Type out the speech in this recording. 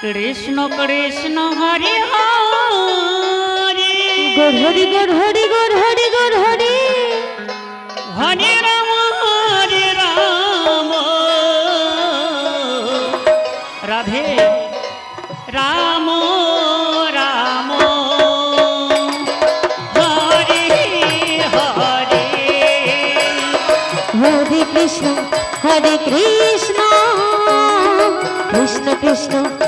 কৃষ্ণ কৃষ্ণ হরে হরে। গোর হরি গোর হরি গোর হরি গোর হরি হরে রাম হরে রাম। রাধে রাম রাম। হরে হরে। হরে কৃষ্ণ হরে কৃষ্ণ। কৃষ্ণ কৃষ্ণ।